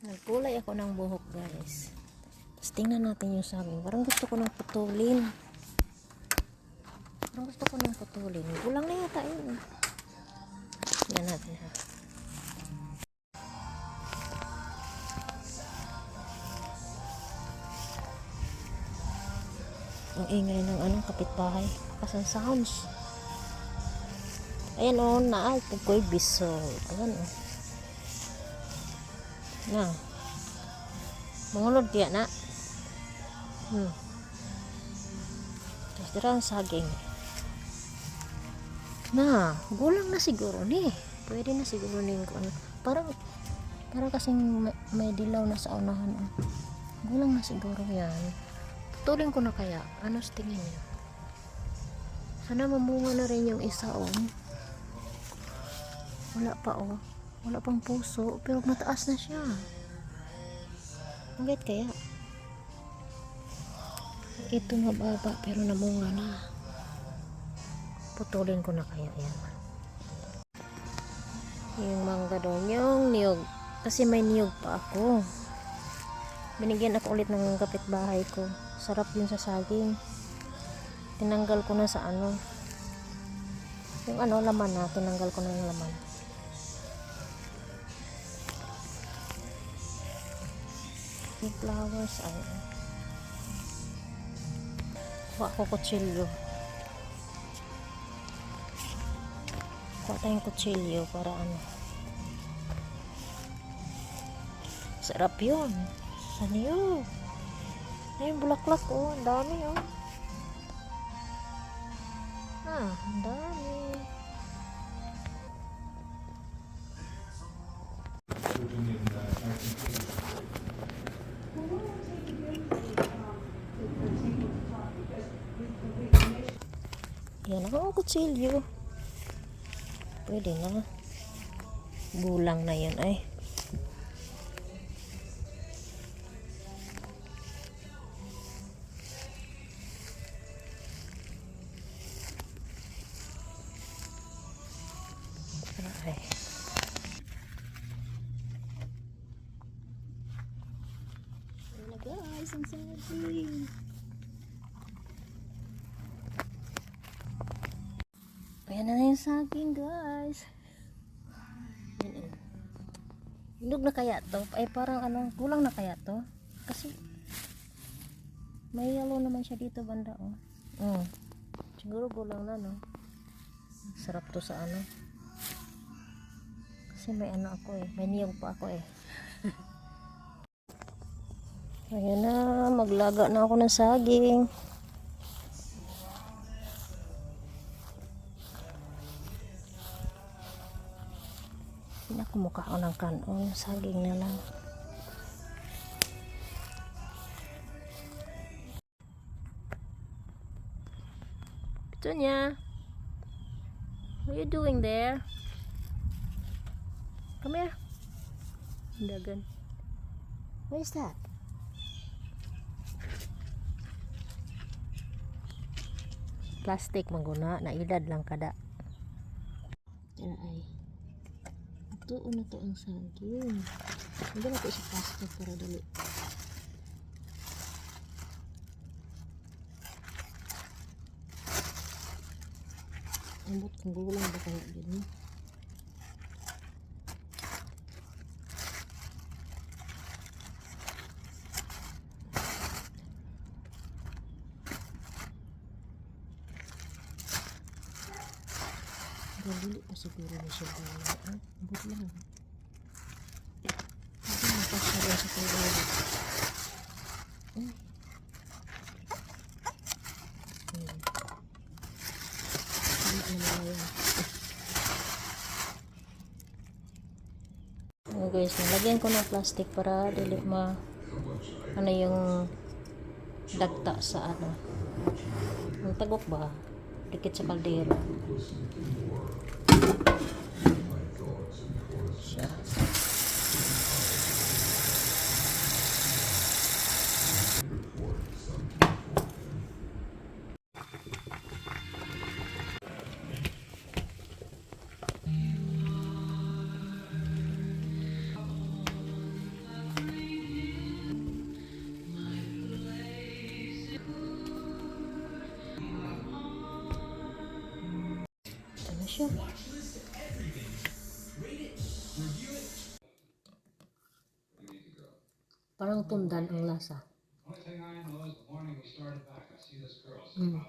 Nagkulay ako ng buhok guys. Tapos tingnan natin yung saging. Parang gusto ko nang putulin. Parang gusto ko nang putulin. Kulang na yata yun. Tingnan natin ha. Ang ingay ng anong kapitbahay. Kasan sounds. Ayan o, oh, naal. Pagkoy bisol. Ayan o. Oh. Na. Mangulod kaya na. Hmm. Tapos dira saging. Na, gulang na siguro ni. Pwede na siguro ni. Parang parang kasing may, may dilaw na sa unahan. Gulang na siguro yan. Putulin ko na kaya. Ano sa tingin niyo? Sana mamunga na rin yung isa oh. Wala pa oh. Wala pang puso, pero mataas na siya. Hanggat kaya? Ito mababa, pero namunga na. Putulin ko na kaya yan. Yung mangga doon, yung niyog. Kasi may niyog pa ako. Binigyan ako ulit ng kapitbahay ko. Sarap din sa saging. Tinanggal ko na sa ano. Yung ano, laman na. Tinanggal ko na yung laman. Yung flowers ay kuha ko kutsilyo. Kuha tayong kutsilyo para ano. Sarap yun. Saan yun? Ayun bulaklak oh. Ang dami oh. Ah ang dami Yan ako ang kutsilyo. Pwede na. Bulang na yan ay. Ay. Wala guys, ang saging. Ayan na yung saging, guys. Hinog na kaya to? Ay, parang ano, kulang na kaya to? Kasi, may yellow naman siya dito, banda, oh. Mm. Siguro kulang na, no? Sarap to sa ano. Kasi may ano ako eh. May niyog pa ako eh. Ayan na, maglaga na ako ng saging. Hindi ako mukha ko ng kanon. Saging na lang. Petunia. What are you doing there? Come here. Dagan. What is that? Plastic mangguna na edad lang kada. Yan ay tuo na to ang saging. Hindi na to sa plastic para dali. Ambot kung gulang ba kaya din. Dali pa siguro na siya gawin. Ah, ambot lang. Hindi na pa siya sa kailangan. Na. Oh, guys, nalagyan ko ng plastic para dili ma ano yung dagta sa ano. Ang tagok ba? Dikit sa kaldero. Siya. Parang tundan ang lasa. Mm.